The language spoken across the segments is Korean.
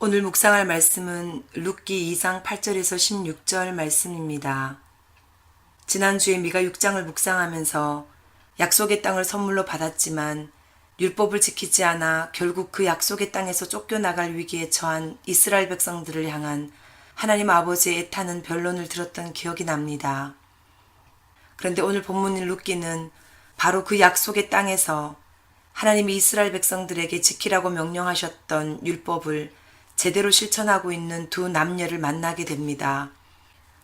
오늘 묵상할 말씀은 룻기 2장 8절에서 16절 말씀입니다. 지난주에 미가 6장을 묵상하면서 약속의 땅을 선물로 받았지만 율법을 지키지 않아 결국 그 약속의 땅에서 쫓겨나갈 위기에 처한 이스라엘 백성들을 향한 하나님 아버지의 애타는 변론을 들었던 기억이 납니다. 그런데 오늘 본문인 룻기는 바로 그 약속의 땅에서 하나님이 이스라엘 백성들에게 지키라고 명령하셨던 율법을 제대로 실천하고 있는 두 남녀를 만나게 됩니다.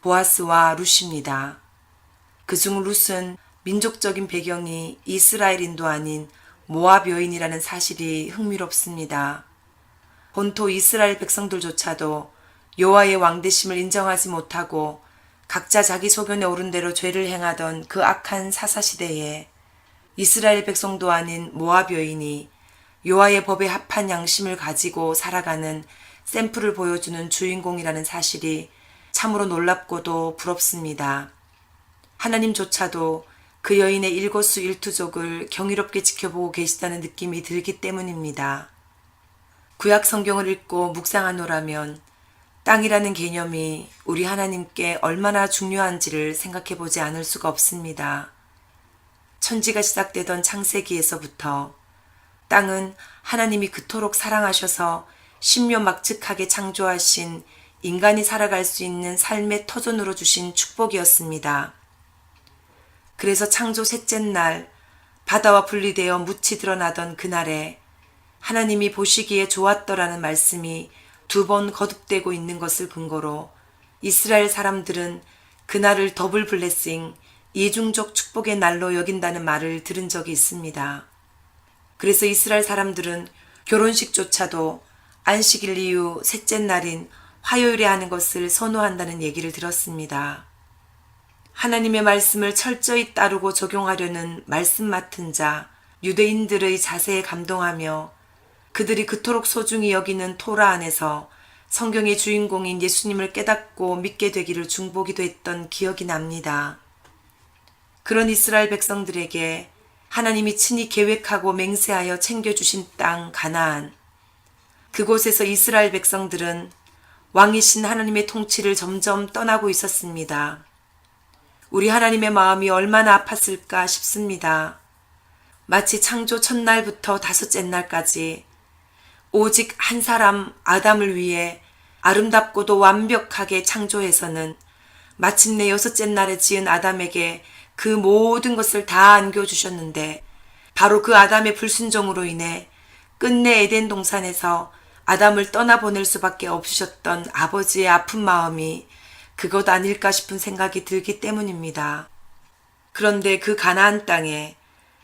보아스와 룻입니다. 그중 룻은 민족적인 배경이 이스라엘인도 아닌 모압 여인이라는 사실이 흥미롭습니다. 본토 이스라엘 백성들조차도 여호와의 왕대심을 인정하지 못하고 각자 자기 소견에 오른 대로 죄를 행하던 그 악한 사사 시대에 이스라엘 백성도 아닌 모압 여인이 여호와의 법에 합한 양심을 가지고 살아가는 샘플을 보여주는 주인공이라는 사실이 참으로 놀랍고도 부럽습니다. 하나님조차도 그 여인의 일거수 일투족을 경이롭게 지켜보고 계시다는 느낌이 들기 때문입니다. 구약 성경을 읽고 묵상하노라면 땅이라는 개념이 우리 하나님께 얼마나 중요한지를 생각해 보지 않을 수가 없습니다. 천지가 시작되던 창세기에서부터 땅은 하나님이 그토록 사랑하셔서 신묘막측하게 창조하신 인간이 살아갈 수 있는 삶의 터전으로 주신 축복이었습니다. 그래서 창조 셋째 날 바다와 분리되어 묻히 드러나던 그날에 하나님이 보시기에 좋았더라는 말씀이 두 번 거듭되고 있는 것을 근거로 이스라엘 사람들은 그날을 더블 블레싱, 이중적 축복의 날로 여긴다는 말을 들은 적이 있습니다. 그래서 이스라엘 사람들은 결혼식조차도 안식일 이후 셋째 날인 화요일에 하는 것을 선호한다는 얘기를 들었습니다. 하나님의 말씀을 철저히 따르고 적용하려는 말씀 맡은 자, 유대인들의 자세에 감동하며 그들이 그토록 소중히 여기는 토라 안에서 성경의 주인공인 예수님을 깨닫고 믿게 되기를 중보기도 했던 기억이 납니다. 그런 이스라엘 백성들에게 하나님이 친히 계획하고 맹세하여 챙겨주신 땅 가나안. 그곳에서 이스라엘 백성들은 왕이신 하나님의 통치를 점점 떠나고 있었습니다. 우리 하나님의 마음이 얼마나 아팠을까 싶습니다. 마치 창조 첫날부터 다섯째 날까지 오직 한 사람 아담을 위해 아름답고도 완벽하게 창조해서는 마침내 여섯째 날에 지은 아담에게 그 모든 것을 다 안겨주셨는데 바로 그 아담의 불순종으로 인해 끝내 에덴 동산에서 아담을 떠나보낼 수밖에 없으셨던 아버지의 아픈 마음이 그것 아닐까 싶은 생각이 들기 때문입니다. 그런데 그 가나안 땅에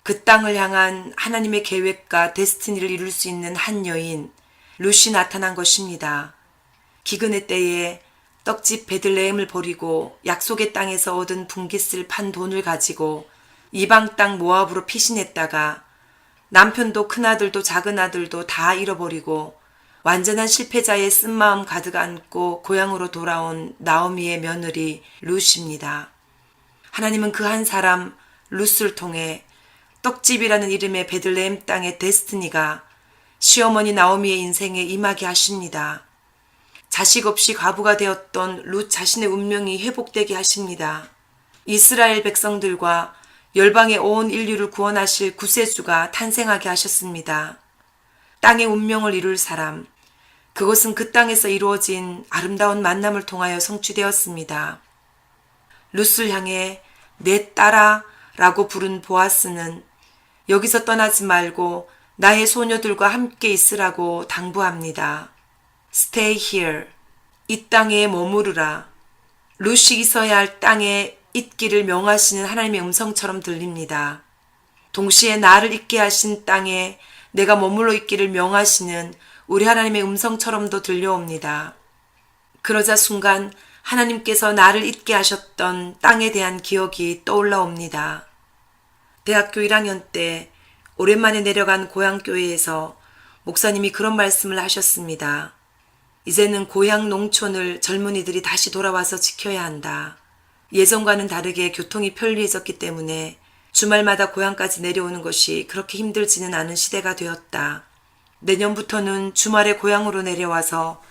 그 땅을 향한 하나님의 계획과 데스티니를 이룰 수 있는 한 여인, 루시 나타난 것입니다. 기근의 때에 떡집 베들레헴을 버리고 약속의 땅에서 얻은 분깃을 판 돈을 가지고 이방 땅 모압으로 피신했다가 남편도 큰아들도 작은아들도 다 잃어버리고 완전한 실패자의 쓴마음 가득 안고 고향으로 돌아온 나오미의 며느리 루시입니다. 하나님은 그 한 사람 루스를 통해 떡집이라는 이름의 베들레헴 땅의 데스티니가 시어머니 나오미의 인생에 임하게 하십니다. 자식 없이 과부가 되었던 룻 자신의 운명이 회복되게 하십니다. 이스라엘 백성들과 열방의 온 인류를 구원하실 구세주가 탄생하게 하셨습니다. 땅의 운명을 이룰 사람, 그것은 그 땅에서 이루어진 아름다운 만남을 통하여 성취되었습니다. 룻을 향해 내 딸아 라고 부른 보아스는 여기서 떠나지 말고 나의 소녀들과 함께 있으라고 당부합니다. Stay here. 이 땅에 머무르라. 룻이 있어야 할 땅에 있기를 명하시는 하나님의 음성처럼 들립니다. 동시에 나를 있게 하신 땅에 내가 머물러 있기를 명하시는 우리 하나님의 음성처럼도 들려옵니다. 그러자 순간 하나님께서 나를 잊게 하셨던 땅에 대한 기억이 떠올라옵니다. 대학교 1학년 때 오랜만에 내려간 고향교회에서 목사님이 그런 말씀을 하셨습니다. 이제는 고향 농촌을 젊은이들이 다시 돌아와서 지켜야 한다. 예전과는 다르게 교통이 편리해졌기 때문에 주말마다 고향까지 내려오는 것이 그렇게 힘들지는 않은 시대가 되었다. 내년부터는 주말에 고향으로 내려와서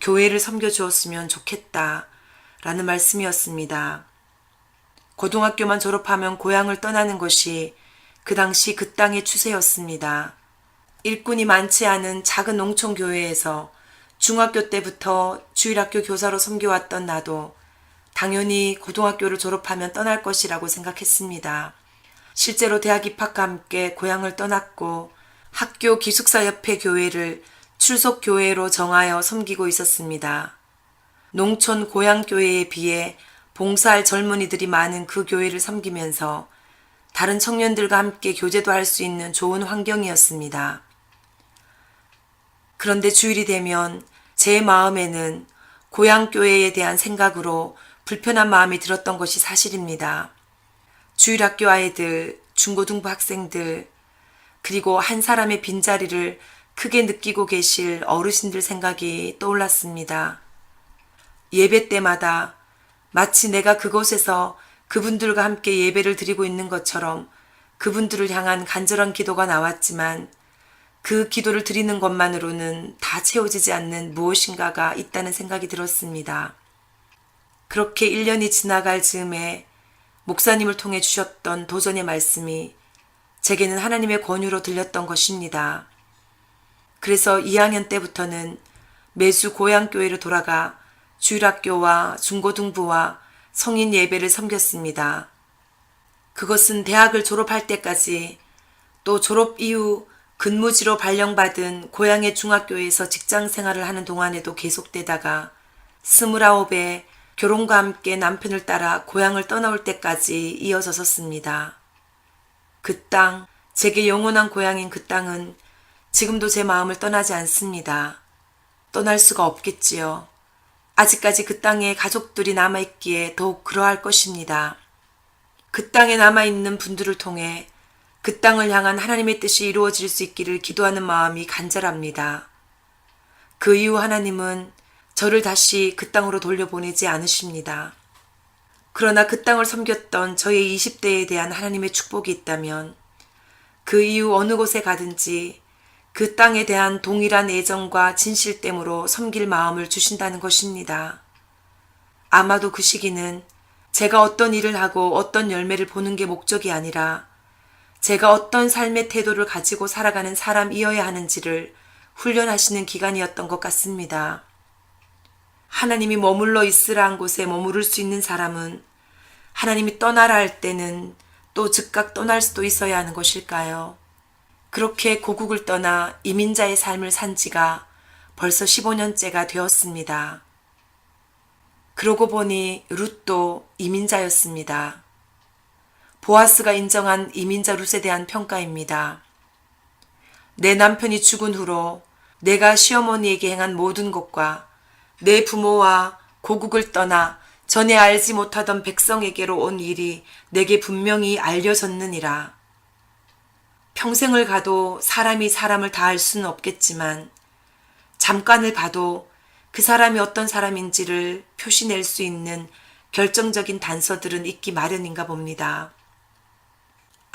교회를 섬겨주었으면 좋겠다. 라는 말씀이었습니다. 고등학교만 졸업하면 고향을 떠나는 것이 그 당시 그 땅의 추세였습니다. 일꾼이 많지 않은 작은 농촌 교회에서 중학교 때부터 주일학교 교사로 섬겨왔던 나도 당연히 고등학교를 졸업하면 떠날 것이라고 생각했습니다. 실제로 대학 입학과 함께 고향을 떠났고 학교 기숙사 옆에 교회를 출석 교회로 정하여 섬기고 있었습니다. 농촌 고향 교회에 비해 봉사할 젊은이들이 많은 그 교회를 섬기면서 다른 청년들과 함께 교제도 할 수 있는 좋은 환경이었습니다. 그런데 주일이 되면 제 마음에는 고향 교회에 대한 생각으로 불편한 마음이 들었던 것이 사실입니다. 주일학교 아이들, 중고등부 학생들, 그리고 한 사람의 빈자리를 크게 느끼고 계실 어르신들 생각이 떠올랐습니다. 예배 때마다 마치 내가 그곳에서 그분들과 함께 예배를 드리고 있는 것처럼 그분들을 향한 간절한 기도가 나왔지만 그 기도를 드리는 것만으로는 다 채워지지 않는 무엇인가가 있다는 생각이 들었습니다. 그렇게 1년이 지나갈 즈음에 목사님을 통해 주셨던 도전의 말씀이 제게는 하나님의 권유로 들렸던 것입니다. 그래서 2학년 때부터는 매주 고향교회로 돌아가 주일학교와 중고등부와 성인 예배를 섬겼습니다. 그것은 대학을 졸업할 때까지 또 졸업 이후 근무지로 발령받은 고향의 중학교에서 직장 생활을 하는 동안에도 계속되다가 스물아홉에 결혼과 함께 남편을 따라 고향을 떠나올 때까지 이어졌었습니다. 그 땅, 제게 영원한 고향인 그 땅은 지금도 제 마음을 떠나지 않습니다. 떠날 수가 없겠지요. 아직까지 그 땅에 가족들이 남아있기에 더욱 그러할 것입니다. 그 땅에 남아있는 분들을 통해 그 땅을 향한 하나님의 뜻이 이루어질 수 있기를 기도하는 마음이 간절합니다. 그 이후 하나님은 저를 다시 그 땅으로 돌려보내지 않으십니다. 그러나 그 땅을 섬겼던 저의 20대에 대한 하나님의 축복이 있다면 그 이후 어느 곳에 가든지 그 땅에 대한 동일한 애정과 진실됨으로 섬길 마음을 주신다는 것입니다. 아마도 그 시기는 제가 어떤 일을 하고 어떤 열매를 보는 게 목적이 아니라 제가 어떤 삶의 태도를 가지고 살아가는 사람이어야 하는지를 훈련하시는 기간이었던 것 같습니다. 하나님이 머물러 있으라 한 곳에 머무를 수 있는 사람은 하나님이 떠나라 할 때는 또 즉각 떠날 수도 있어야 하는 것일까요? 그렇게 고국을 떠나 이민자의 삶을 산 지가 벌써 15년째가 되었습니다. 그러고 보니 룻도 이민자였습니다. 보아스가 인정한 이민자 룻에 대한 평가입니다. 내 남편이 죽은 후로 내가 시어머니에게 행한 모든 것과 내 부모와 고국을 떠나 전에 알지 못하던 백성에게로 온 일이 내게 분명히 알려졌느니라. 평생을 가도 사람이 사람을 다 알 수는 없겠지만 잠깐을 봐도 그 사람이 어떤 사람인지를 표시낼 수 있는 결정적인 단서들은 있기 마련인가 봅니다.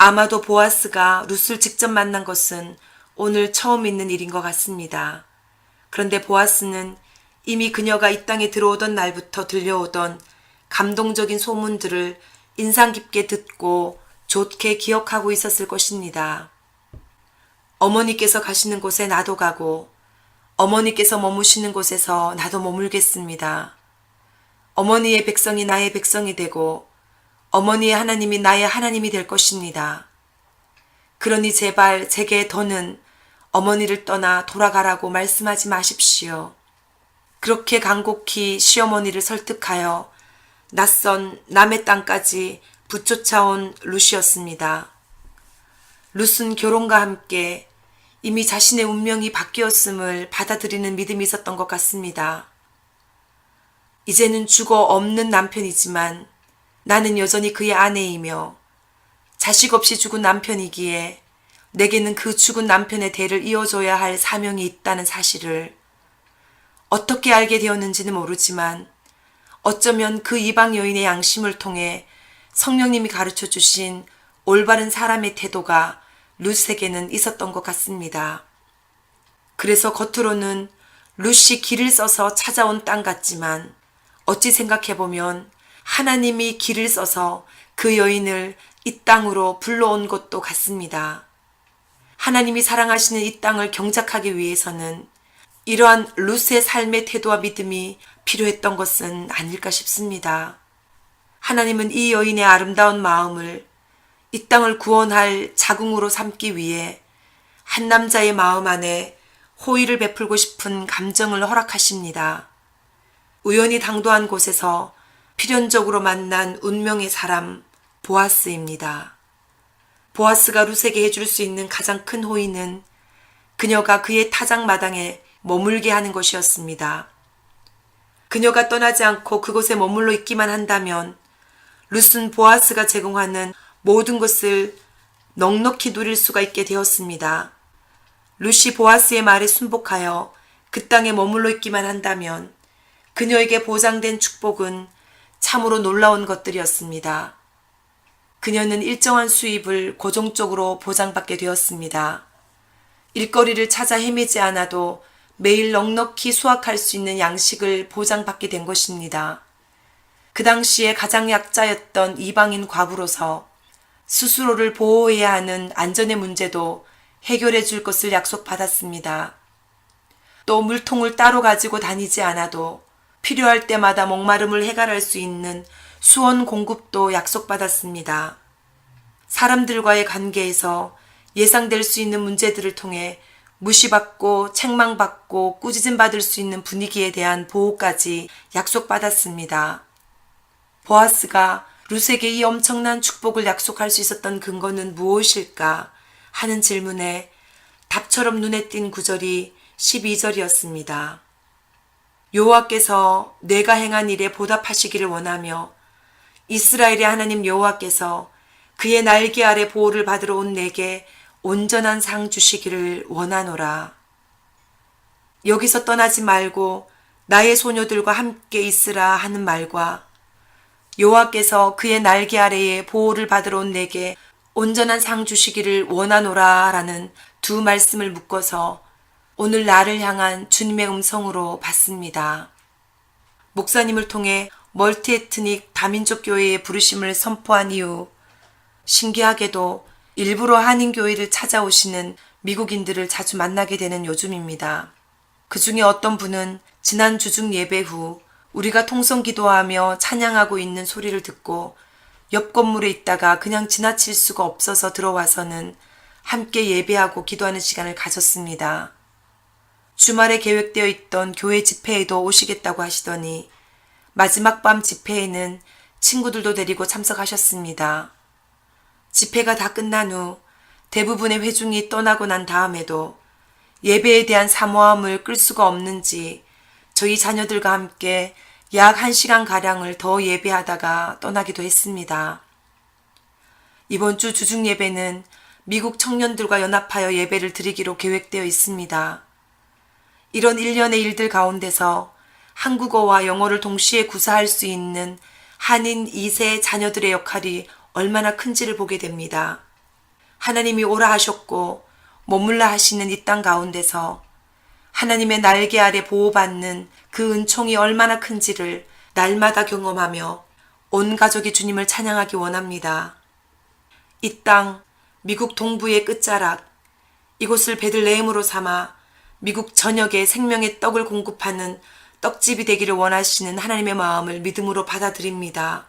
아마도 보아스가 룻을 직접 만난 것은 오늘 처음 있는 일인 것 같습니다. 그런데 보아스는 이미 그녀가 이 땅에 들어오던 날부터 들려오던 감동적인 소문들을 인상 깊게 듣고 좋게 기억하고 있었을 것입니다. 어머니께서 가시는 곳에 나도 가고 어머니께서 머무시는 곳에서 나도 머물겠습니다. 어머니의 백성이 나의 백성이 되고 어머니의 하나님이 나의 하나님이 될 것입니다. 그러니 제발 제게 더는 어머니를 떠나 돌아가라고 말씀하지 마십시오. 그렇게 간곡히 시어머니를 설득하여 낯선 남의 땅까지 붙쫓아온 루시였습니다. 룻은 결혼과 함께 이미 자신의 운명이 바뀌었음을 받아들이는 믿음이 있었던 것 같습니다. 이제는 죽어 없는 남편이지만 나는 여전히 그의 아내이며 자식 없이 죽은 남편이기에 내게는 그 죽은 남편의 대를 이어줘야 할 사명이 있다는 사실을 어떻게 알게 되었는지는 모르지만 어쩌면 그 이방 여인의 양심을 통해 성령님이 가르쳐 주신 올바른 사람의 태도가 룻에게는 있었던 것 같습니다. 그래서 겉으로는 루시 길을 써서 찾아온 땅 같지만 어찌 생각해보면 하나님이 길을 써서 그 여인을 이 땅으로 불러온 것도 같습니다. 하나님이 사랑하시는 이 땅을 경작하기 위해서는 이러한 루스의 삶의 태도와 믿음이 필요했던 것은 아닐까 싶습니다. 하나님은 이 여인의 아름다운 마음을 이 땅을 구원할 자궁으로 삼기 위해 한 남자의 마음 안에 호의를 베풀고 싶은 감정을 허락하십니다. 우연히 당도한 곳에서 필연적으로 만난 운명의 사람 보아스입니다. 보아스가 루세게 해줄 수 있는 가장 큰 호의는 그녀가 그의 타작 마당에 머물게 하는 것이었습니다. 그녀가 떠나지 않고 그곳에 머물러 있기만 한다면 루스는 보아스가 제공하는 모든 것을 넉넉히 누릴 수가 있게 되었습니다. 루시 보아스의 말에 순복하여 그 땅에 머물러 있기만 한다면 그녀에게 보장된 축복은 참으로 놀라운 것들이었습니다. 그녀는 일정한 수입을 고정적으로 보장받게 되었습니다. 일거리를 찾아 헤매지 않아도 매일 넉넉히 수확할 수 있는 양식을 보장받게 된 것입니다. 그 당시에 가장 약자였던 이방인 과부로서 스스로를 보호해야 하는 안전의 문제도 해결해 줄 것을 약속받았습니다. 또 물통을 따로 가지고 다니지 않아도 필요할 때마다 목마름을 해결할 수 있는 수원 공급도 약속받았습니다. 사람들과의 관계에서 예상될 수 있는 문제들을 통해 무시받고 책망받고 꾸짖음 받을 수 있는 분위기에 대한 보호까지 약속받았습니다. 보아스가 루세게 이 엄청난 축복을 약속할 수 있었던 근거는 무엇일까 하는 질문에 답처럼 눈에 띈 구절이 12절이었습니다. 여호와께서 내가 행한 일에 보답하시기를 원하며 이스라엘의 하나님 여호와께서 그의 날개 아래 보호를 받으러 온 내게 온전한 상 주시기를 원하노라. 여기서 떠나지 말고 나의 소녀들과 함께 있으라 하는 말과 여호와께서 그의 날개 아래에 보호를 받으러 온 내게 온전한 상 주시기를 원하노라 라는 두 말씀을 묶어서 오늘 나를 향한 주님의 음성으로 받습니다. 목사님을 통해 멀티에트닉 다민족 교회의 부르심을 선포한 이후 신기하게도 일부러 한인 교회를 찾아오시는 미국인들을 자주 만나게 되는 요즘입니다. 그 중에 어떤 분은 지난 주중 예배 후 우리가 통성 기도하며 찬양하고 있는 소리를 듣고 옆 건물에 있다가 그냥 지나칠 수가 없어서 들어와서는 함께 예배하고 기도하는 시간을 가졌습니다. 주말에 계획되어 있던 교회 집회에도 오시겠다고 하시더니 마지막 밤 집회에는 친구들도 데리고 참석하셨습니다. 집회가 다 끝난 후 대부분의 회중이 떠나고 난 다음에도 예배에 대한 사모함을 끌 수가 없는지 저희 자녀들과 함께 약 1시간 가량을 더 예배하다가 떠나기도 했습니다. 이번 주 주중 예배는 미국 청년들과 연합하여 예배를 드리기로 계획되어 있습니다. 이런 일련의 일들 가운데서 한국어와 영어를 동시에 구사할 수 있는 한인 2세 자녀들의 역할이 얼마나 큰지를 보게 됩니다. 하나님이 오라 하셨고 머물라 하시는 이 땅 가운데서 하나님의 날개 아래 보호받는 그 은총이 얼마나 큰지를 날마다 경험하며 온 가족이 주님을 찬양하기 원합니다. 이 땅, 미국 동부의 끝자락, 이곳을 베들레헴으로 삼아 미국 전역에 생명의 떡을 공급하는 떡집이 되기를 원하시는 하나님의 마음을 믿음으로 받아들입니다.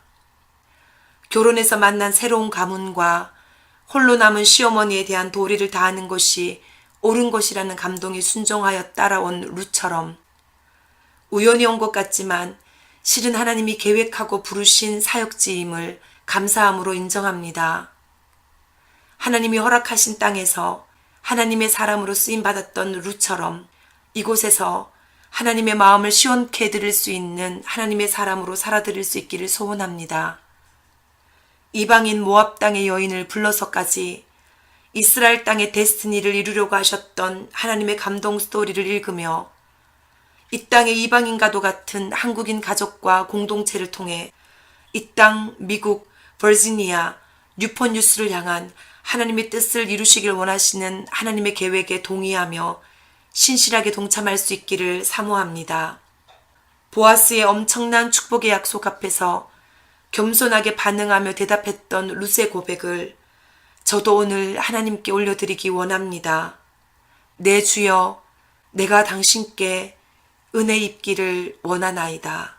결혼해서 만난 새로운 가문과 홀로 남은 시어머니에 대한 도리를 다하는 것이 옳은 것이라는 감동이 순종하여 따라온 루처럼 우연히 온 것 같지만 실은 하나님이 계획하고 부르신 사역지임을 감사함으로 인정합니다. 하나님이 허락하신 땅에서 하나님의 사람으로 쓰임 받았던 루처럼 이곳에서 하나님의 마음을 시원케 해드릴 수 있는 하나님의 사람으로 살아드릴 수 있기를 소원합니다. 이방인 모압 땅의 여인을 불러서까지 이스라엘 땅의 데스티니를 이루려고 하셨던 하나님의 감동 스토리를 읽으며 이 땅의 이방인과도 같은 한국인 가족과 공동체를 통해 이 땅 미국 버지니아 뉴폰 뉴스를 향한 하나님의 뜻을 이루시길 원하시는 하나님의 계획에 동의하며 신실하게 동참할 수 있기를 사모합니다. 보아스의 엄청난 축복의 약속 앞에서 겸손하게 반응하며 대답했던 룻의 고백을 저도 오늘 하나님께 올려드리기 원합니다. 내 주여, 내가 당신께 은혜 입기를 원하나이다.